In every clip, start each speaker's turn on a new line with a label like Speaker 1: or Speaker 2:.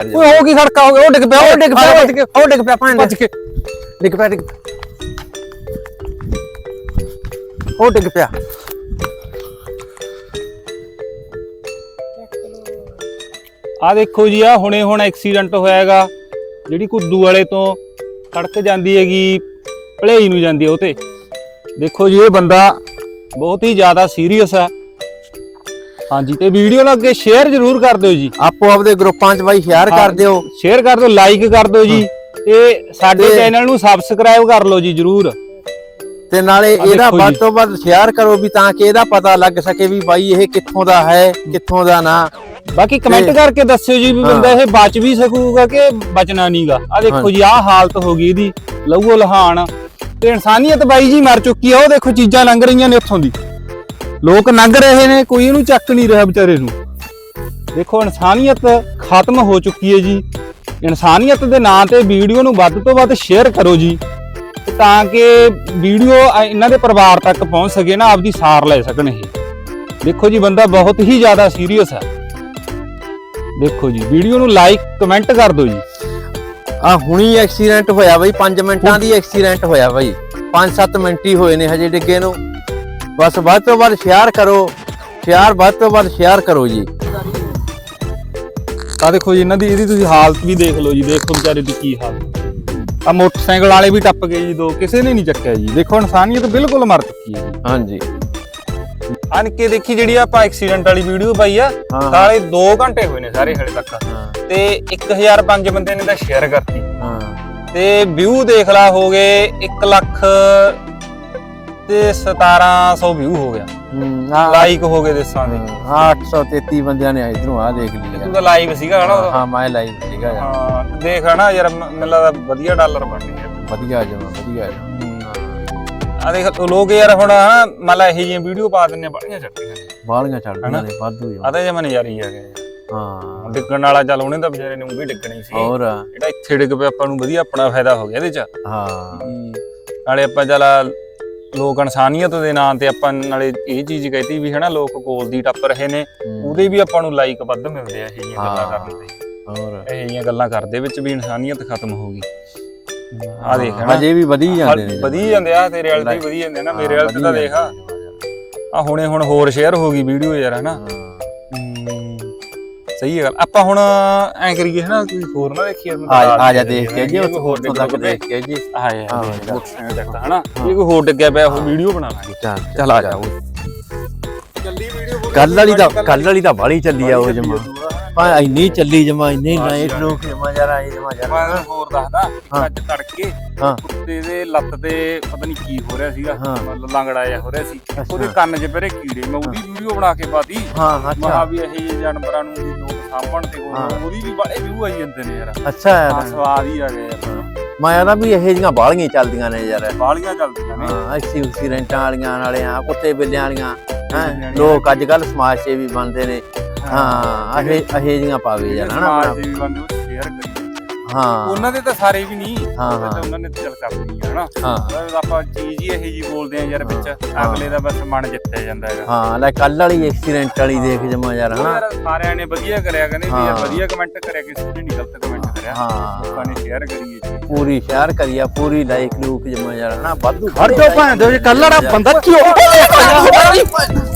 Speaker 1: ਓਏ ਉਹ ਕੀ ਖੜਕਾ ਹੋ ਗਿਆ ਉਹ ਡਿੱਗ ਪਿਆ ਉਹ ਡਿੱਗ ਪਿਆ
Speaker 2: ਭੱਜ ਕੇ ਉਹ ਡਿੱਗ ਪਿਆ ਭਾਂ
Speaker 1: ਭੱਜ ਕੇ।
Speaker 2: ਡਿੱਗ ਪਿਆ ਡਿੱਗ ਪਿਆ। ਉਹ ਡਿੱਗ ਪਿਆ।
Speaker 1: ਆ ਦੇਖੋ ਜੀ ਆ ਹੁਣੇ ਹੁਣ ਐਕਸੀਡੈਂਟ ਹੋਇਆਗਾ ਜਿਹੜੀ ਕੁੱਦੂ ਵਾਲੇ ਤੋਂ ਸੜਕ ਜਾਂਦੀ ਹੈਗੀ ਭਲੇਈ ਨੂੰ ਜਾਂਦੀ ਹੈ ਉਹ ਤੇ। ਦੇਖੋ ਜੀ ਇਹ ਬੰਦਾ ਬਹੁਤ ਹੀ ਜ਼ਿਆਦਾ ਸੀਰੀਅਸ ਆ। ਹਾਂਜੀ ਤੇ ਵੀਡੀਓ ਨੂੰ ਅੱਗੇ ਸ਼ੇਅਰ ਜ਼ਰੂਰ ਕਰ ਦਿਓ ਜੀ।
Speaker 2: ਆਪੋ ਆਪਦੇ ਗਰੁੱਪਾਂ 'ਚ ਬਾਈ ਸ਼ੇਅਰ ਕਰ ਦਿਓ।
Speaker 1: ਸ਼ੇਅਰ ਕਰ ਦਿਓ ਲਾਈਕ ਕਰ ਦਿਓ ਜੀ। ਤੇ ਸਾਡੇ ਚੈਨਲ ਨੂੰ ਸਬਸਕ੍ਰਾਈਬ ਕਰ ਲਓ ਜੀ ਜ਼ਰੂਰ।
Speaker 2: ਤੇ ਨਾਲੇ ਇਹਦਾ ਵੱਧ। ਤੋਂ ਵੱਧ ਸ਼ੇਅਰ ਕਰੋ ਵੀ ਤਾਂ ਕਿ ਇਹਦਾ ਪਤਾ ਲੱਗ ਸਕੇ ਵੀ ਬਾਈ ਇਹ ਕਿੱਥੋਂ ਦਾ ਹੈ ਕਿੱਥੋਂ ਦਾ ਨਾ।
Speaker 1: ਬਾਕੀ ਕਮੈਂਟ ਕਰਕੇ ਦੱਸਿਓ ਜੀ ਵੀ। ਬੰਦਾ ਇਹ ਬਚ ਵੀ ਸਕੂਗਾ ਕਿ ਬਚਣਾ ਨਹੀਂਗਾ। ਆ ਦੇਖੋ। ਜੀ ਆਹ ਹਾਲਤ ਹੋ ਗਈ ਇਹਦੀ। ਲਹੂ ਲਹਾਨ ਤੇ ਇਨਸਾਨੀਅਤ ਬਾਈ ਜੀ ਮਰ ਚੁੱਕੀ ਆ ਉਹ ਦੇਖੋ ਚੀਜ਼ਾਂ ਲੰਘ ਰਹੀਆਂ ਨੇ ਉੱਥੋਂ ਦੀ। ਲੋਕ ਲੰਘ ਰਹੇ ਨੇ ਕੋਈ ਇਹਨੂੰ ਚੱਕ ਨਹੀਂ ਰਿਹਾ ਵਿਚਾਰੇ ਨੂੰ। ਦੇਖੋ ਇਨਸਾਨੀਅਤ ਖਤਮ ਹੋ ਚੁੱਕੀ ਹੈ ਜੀ। ਇਨਸਾਨੀਅਤ ਦੇ ਨਾਂ ਤੇ ਵੀਡੀਓ ਨੂੰ ਵੱਧ ਤੋਂ ਵੱਧ ਸ਼ੇਅਰ ਕਰੋ ਜੀ ਤੇ ਤਾਂ ਕਿ ਵੀਡੀਓ ਇਹਨਾਂ ਦੇ ਪਰਿਵਾਰ ਤੱਕ ਪਹੁੰਚ ਸਕੇ ਨਾ ਆਪਦੀ ਸਾਰ ਲੈ ਸਕਣ ਇਹ। ਦੇਖੋ ਜੀ ਬੰਦਾ ਬਹੁਤ ਹੀ ਜ਼ਿਆਦਾ ਸੀਰੀਅਸ ਹੈ। ਦੇਖੋ ਜੀ ਵੀਡੀਓ ਨੂੰ ਲਾਈਕ ਕਮੈਂਟ ਕਰ ਦਿਓ ਜੀ।
Speaker 2: ਆ ਹੁਣੀ ਐਕਸੀਡੈਂਟ ਹੋਇਆ ਬਾਈ 5 ਮਿੰਟਾਂ ਦੀ ਐਕਸੀਡੈਂਟ ਹੋਇਆ ਬਾਈ। 5-7 ਮਿੰਟ ਹੀ ਹੋਏ ਨੇ ਹਜੇ ਡਿੱਗੇ ਨੂੰ। ਬਸ ਵੱਧ ਤੋਂ ਵੱਧ ਸ਼ੇਅਰ ਕਰੋ। ਸ਼ੇਅਰ ਵੱਧ ਤੋਂ ਵੱਧ ਸ਼ੇਅਰ ਕਰੋ ਜੀ।
Speaker 1: ਆ ਦੇਖੋ ਜੀ ਇਹਨਾਂ ਦੀ ਇਹਦੀ ਤੁਸੀਂ ਹਾਲਤ ਵੀ ਦੇਖ ਲਓ ਜੀ ਦੇਖੋ ਵਿਚਾਰੇ ਦੀ ਕੀ ਹਾਲਤ। ਆ ਮੋਟਰਸਾਈਕਲ ਵਾਲੇ ਵੀ ਟੱਪ ਗਏ ਜੀ ਦੋ ਕਿਸੇ ਨੇ ਨਹੀਂ ਚੱਕਿਆ ਜੀ। ਦੇਖੋ ਇਨਸਾਨੀਅਤ ਬਿਲਕੁਲ ਮਰ ਚੁੱਕੀ ਹੈ
Speaker 2: ਹਾਂਜੀ।
Speaker 1: ਆਣ ਕੇ ਦੇਖੀ ਜਿਹੜੀ ਆਪਾਂ ਐਕਸੀਡੈਂਟ ਵਾਲੀ ਵੀਡੀਓ ਪਾਈ ਆ। ਸਾਲੇ 2 ਘੰਟੇ ਹੋਏ ਨੇ ਸਾਰੇ ਹਲੇ ਤੱਕ। ਤੇ 1005 ਬੰਦੇ ਨੇ ਤਾਂ ਸ਼ੇਅਰ ਕਰਤੀ।
Speaker 2: ਹਾਂ।
Speaker 1: ਤੇ ਵਿਊ ਦੇਖ ਲਾ ਹੋ ਗਏ 1 ਲੱਖ ਤੇ 1700 ਵਿਊ ਹੋ ਗਿਆ।
Speaker 2: ਹੂੰ, ਆਹ
Speaker 1: ਲਾਈਕ ਹੋ ਗਏ ਦੇਸਾਂ ਦੇ।
Speaker 2: ਆਹ 833 ਬੰਦਿਆਂ ਨੇ ਇਧਰੋਂ ਆ ਦੇਖ
Speaker 1: ਤੂੰ
Speaker 2: ਲਿਆ
Speaker 1: ਤਾਂ ਲਾਈਵ ਸੀਗਾ ਹਨਾ ਉਦੋਂ?
Speaker 2: ਹਾਂ ਮੈਂ ਲਾਈਵ ਸੀਗਾ ਯਾਰ।
Speaker 1: ਹਾਂ ਦੇਖ ਹਨਾ ਯਾਰ ਮ- ਮੈਨੂੰ ਲੱਗਦਾ ਵਧੀਆ ਡਾਲਰ ਬਣ ਗਿਆ
Speaker 2: ਵਧੀਆ ਜਮਾ ਵਧੀਆ ਜਮਾਂ।
Speaker 1: ਆ ਦੇਖ ਤੂੰ ਲੋਕ ਯਾਰ ਹੁਣ ਹਨਾ ਮੰਨ ਲਾ ਇਹੋ ਜਿਹੀਆਂ ਵੀਡੀਓ ਪਾ ਦਿੰਨੇ ਬੜੀਆਂ ਚੱਟੀਆਂ
Speaker 2: ਬਾਲੀਆਂ ਛੱਡਦੀਆਂ
Speaker 1: ਹਨਾ?
Speaker 2: ਨੇ ਵਾਧੂ
Speaker 1: ਆ।
Speaker 2: ਜਮਾਂ।
Speaker 1: ਤਾਂ ਜਮਨ ਯਾਰੀ ਆ ਗਏ।
Speaker 2: ਹਾਂ।
Speaker 1: ਡਿੱਗਣ ਵਾਲਾ ਚੱਲ ਉਹਨੇ ਤਾਂ ਵਿਚਾਰੇ ਨੂੰ ਵੀ ਡਿੱਗਣੀ ਸੀ।
Speaker 2: ਹੋਰ?
Speaker 1: ਜਿਹੜਾ ਇੱਥੇ ਡਿੱਗ ਪਿਆ ਆਪਾਂ ਨੂੰ ਵਧੀਆ ਆਪਣਾ ਫਾਇਦਾ ਹੋ ਗਿਆ ਇਹਦੇ ਚ।
Speaker 2: ਹਾਂ।
Speaker 1: ਨਾਲੇ ਆਪਾਂ ਚੱਲ ਲੋਕ ਇਨਸਾਨੀਅਤ ਦੇ ਨਾਂ ਤੇ ਆਪਾਂ ਨਾਲੇ ਇਹ ਚੀਜ਼ ਕਹਿਤੀ ਵੀ ਹਨਾ ਲੋਕ ਕੋਲ ਦੀ ਟੱਪ ਰਹੇ ਨੇ ਉਹਦੇ ਵੀ ਆਪਾਂ ਨੂੰ ਲਾਈਕ ਵੱਧ ਮਿਲਦੇ ਆ ਇਹ ਗੱਲਾਂ। ਕਰਨ ਤੇ।
Speaker 2: ਹੋਰ।
Speaker 1: ਇਹ ਗੱਲਾਂ ਕਰਦੇ ਵਿੱਚ ਵੀ ਇਨਸਾਨੀਅਤ ਖਤਮ ਹੋ ਗਈ। ਆ ਦੇਖ ਹਨਾ।
Speaker 2: ਹਜੇ ਵੀ ਵਧੀ ਜਾਂਦੇ ਨੇ
Speaker 1: ਵਧੀ ਜਾਂਦੇ ਆ ਤੇਰੇ ਵਾਲੇ ਤੇ ਵੀ ਵਧੀ ਜਾਂਦੇ ਨਾ ਮੇਰੇ ਵਾਲੇ ਤੇ ਦੇਖ। ਆ ਹੁਣੇ ਹੁਣ ਹੋਰ ਸ਼ੇਅਰ ਹੋ ਗਈ ਵੀਡੀਓ ਯਾਰ ਹਨਾ। ਸਹੀ ਹੈ ਗੱਲ। ਆਪਾਂ ਹੁਣ ਐ ਕਰੀਏ ਹਨਾ ਕੋਈ ਹੋਰ ਨਾ ਦੇਖੀਏ
Speaker 2: ਆ ਜਾ ਦੇਖ ਕੇ ਜੀ ਉੱਥੋਂ
Speaker 1: ਹੋਰ
Speaker 2: ਉੱਥੋਂ ਤੱਕ ਦੇਖ ਕੇ ਜੀ।
Speaker 1: ਆ
Speaker 2: ਜਾ।
Speaker 1: ਮੋਟਰਸਾਈਕਲ ਦੇਖਦਾ ਹਨਾ। ਇਹ ਕੋਈ ਹੋਰ ਡਿੱਗਿਆ ਪਿਆ ਉਹ ਵੀਡੀਓ ਬਣਾ ਲਾਂਗੇ।
Speaker 2: ਚੱਲ
Speaker 1: ਚੱਲ ਆ ਜਾ।
Speaker 2: ਕੱਲ ਵਾਲੀ ਤਾਂ ਕੱਲ ਵਾਲੀ ਤਾਂ ਬਾਲੀ ਚੱਲੀ ਆ ਉਹ ਜਮਾ। ਹਾਂ ਇੰਨੀ ਚੱਲੀ ਜਮਾ ਇੰਨੀ ਨਾਈਟ ਲੋਕ ਜਮਾ ਜਰਾ ਆਈ ਜਮਾ
Speaker 1: ਮੈਂ
Speaker 2: ਜਰਾ
Speaker 1: ਤੈਨੂੰ ਹੋਰ ਦੱਸਦਾ ਇੱਕ। ਅੱਜ ਤੜਕੇ
Speaker 2: ਹਾਂ।
Speaker 1: ਕੁੱਤੇ ਦੇ ਲੱਤ ਤੇ ਪਤਾ ਨਹੀਂ ਕੀ ਹੋ ਰਿਹਾ ਸੀਗਾ
Speaker 2: ਹਾਂ।
Speaker 1: ਮਤਲਬ ਲੰਗੜਾ ਜਿਹਾ ਹੋ ਰਿਹਾ ਸੀ। ਉਹਦੇ ਕੰਨ 'ਚ ਪਰੇ ਕੀੜੇ। ਮੈਂ ਉਹਦੀ ਵੀਡੀਓ ਬਣਾ ਕੇ ਪਾਤੀ।
Speaker 2: ਹਾਂ
Speaker 1: ਮਹਾ
Speaker 2: ਅੱਛਾ
Speaker 1: ਵੀ ਇਹ ਜਾਨਵਰਾਂ ਨੂੰ ਵੀ ਲੋਕ ਸਾਂਭਣ ਤੇ ਹੋਰ
Speaker 2: ਹਾਂ।
Speaker 1: ਉਹਦੀ ਵੀ ਬੜੇ ਵਿਊ ਆਈ ਜਾਂਦੇ ਨੇ ਯਾਰ।
Speaker 2: ਅੱਛਾ।
Speaker 1: ਆ
Speaker 2: ਯਾਰ
Speaker 1: ਸਵਾਦ ਹੀ ਆ ਗਏ ਯਾਰ
Speaker 2: ਮੈਂ ਆਦਾ ਵੀ ਇਹ ਜੀਆਂ ਬਾਲੀਆਂ ਚੱਲਦੀਆਂ ਨੇ ਯਾਰ।
Speaker 1: ਬਾਲੀਆਂ ਚੱਲਦੀਆਂ ਨੇ।
Speaker 2: ਹਾਂ ਐਸੀ ਉਸੀ ਰੈਂਟਾਂ ਵਾਲੀਆਂ ਨਾਲੇ ਆ ਕੁੱਤੇ ਬਿੱਲਿਆਂ ਵਾਲੀਆਂ। ਹਾਂ। ਲੋਕ ਅੱਜ ਕੱਲ ਸਮਾਜ ਸੇਵੀ ਬਣਦੇ ਨੇ। ਹਾਂ ਇਹ ਇਹ ਜੀਆਂ ਪਾਵੇ ਯਾਰ ਹਨਾ
Speaker 1: ਸਮਾਜ ਬੰਦੇ ਸ਼ੇਅਰ ਕਰੀ।
Speaker 2: ਹਾਂ।
Speaker 1: ਉਹਨਾਂ ਦੇ ਤਾਂ ਸਾਰੇ ਵੀ ਨਹੀਂ
Speaker 2: ਹਾਂ, ਹਾਂ।
Speaker 1: ਉਹਨਾਂ ਨੇ ਤਾਂ ਚੱਲ ਕਰਨੀ ਹੈ ਹਨਾ?
Speaker 2: ਹਾਂ।
Speaker 1: ਆਪਾਂ ਚੀਜ਼ ਹੀ ਇਹੋ ਜੀ ਬੋਲਦੇ ਆ ਯਾਰ ਵਿੱਚ। ਅਗਲੇ ਦਾ ਬਸ ਮਨ ਜਿੱਤਿਆ ਜਾਂਦਾ ਹੈਗਾ।
Speaker 2: ਹਾਂ ਲੈ ਕੱਲ ਵਾਲੀ ਐਕਸੀਡੈਂਟ ਵਾਲੀ ਦੇਖ ਜਮਾ ਯਾਰ ਹਨਾ?
Speaker 1: ਸਾਰਿਆਂ ਨੇ ਵਧੀਆ ਕਰਿਆ ਕਹਿੰਦੇ
Speaker 2: ਹਾਂ।
Speaker 1: ਵਧੀਆ ਕਮੈਂਟ ਕਰਿਆ ਕਿਸੇ ਨੇ ਨਹੀਂ ਗਲਤ ਕਮੈਂਟ ਕਰਿਆ। ਲੋਕਾਂ
Speaker 2: ਹਾਂ
Speaker 1: ਨੇ ਸ਼ੇਅਰ ਕਰੀ ਚੀਜ਼
Speaker 2: ਪੂਰੀ ਸ਼ੇਅਰ ਕਰੀਆ ਪੂਰੀ ਲਾਈਕ ਲੂਕ ਜਮਾ ਯਾਰ ਹਨਾ? ਵਾਧੂ
Speaker 1: ਜਾਓ ਭਾਂ ਦੇ ਕੱਲ ਵਾਲਾ ਬੰਦਾ ਚੋ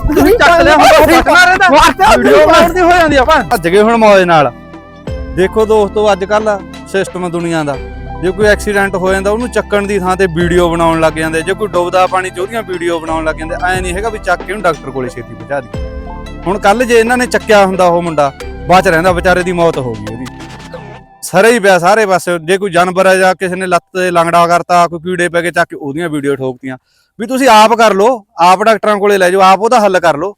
Speaker 1: ਤੁਸੀਂ ਚੱਕ ਲਿਆ ਹੁਣ ਫਟਣਾ ਰਹਿੰਦਾ। ਵੀਡੀਓ ਬਣਾਉਂਦੀ ਹੋ ਜਾਂਦੀ ਆਪਾਂ ਭੱਜ। ਗਏ ਹੁਣ ਮੌਜ ਨਾਲ। ਦੇਖੋ ਦੋਸਤੋ ਅੱਜ ਕੱਲ ਸਿਸਟਮ ਦੁਨੀਆ ਦਾ। ਜੇ ਕੋਈ ਐਕਸੀਡੈਂਟ ਹੋ ਜਾਂਦਾ, ਉਹਨੂੰ ਚੱਕਣ ਦੀ ਥਾਂ ਤੇ ਵੀਡੀਓ ਬਣਾਉਣ ਲੱਗ ਜਾਂਦੇ। ਜੇ ਕੋਈ ਡੁੱਬਦਾ ਪਾਣੀ ਚ, ਉਹਦੀਆਂ ਵੀਡੀਓ ਬਣਾਉਣ ਲੱਗ ਜਾਂਦੇ। ਐ ਨਹੀਂ ਹੈਗਾ ਵੀ ਚੱਕ ਕੇ ਉਹਨੂੰ ਡਾਕਟਰ ਕੋਲੇ ਛੇਤੀ ਪਹੁੰਚਾ ਦੀ ਹੁਣ ਕੱਲ ਜੇ ਇਹਨਾਂ ਨੇ ਚੱਕਿਆ ਹੁੰਦਾ ਉਹ ਮੁੰਡਾ ਬਚ ਰਹਿੰਦਾ ਵਿਚਾਰੇ ਦੀ ਮੌਤ ਹੋ ਗਈ ਉਹਦੀ। ਸਾਰੇ ਹੀ ਪਿਆ, ਸਾਰੇ ਪਾਸੇ। ਜੇ ਕੋਈ ਜਾਨਵਰ ਆ ਜਾਂ ਕਿਸੇ ਨੇ ਲੱਤ ਤੇ ਲੰਗੜਾ ਕਰਤਾ, ਕੋਈ ਕੀੜੇ ਪੈ ਕੇ ਚੱਕ ਕੇ ਉਹਦੀਆਂ ਵੀਡੀਓ ਠੋਕਤੀਆਂ। ਵੀ ਤੁਸੀਂ ਆਪ ਕਰ ਲਓ, ਆਪ ਡਾਕਟਰਾਂ ਕੋਲੇ ਲੈ ਜਾਓ, ਆਪ ਉਹਦਾ ਹੱਲ ਕਰ ਲਓ।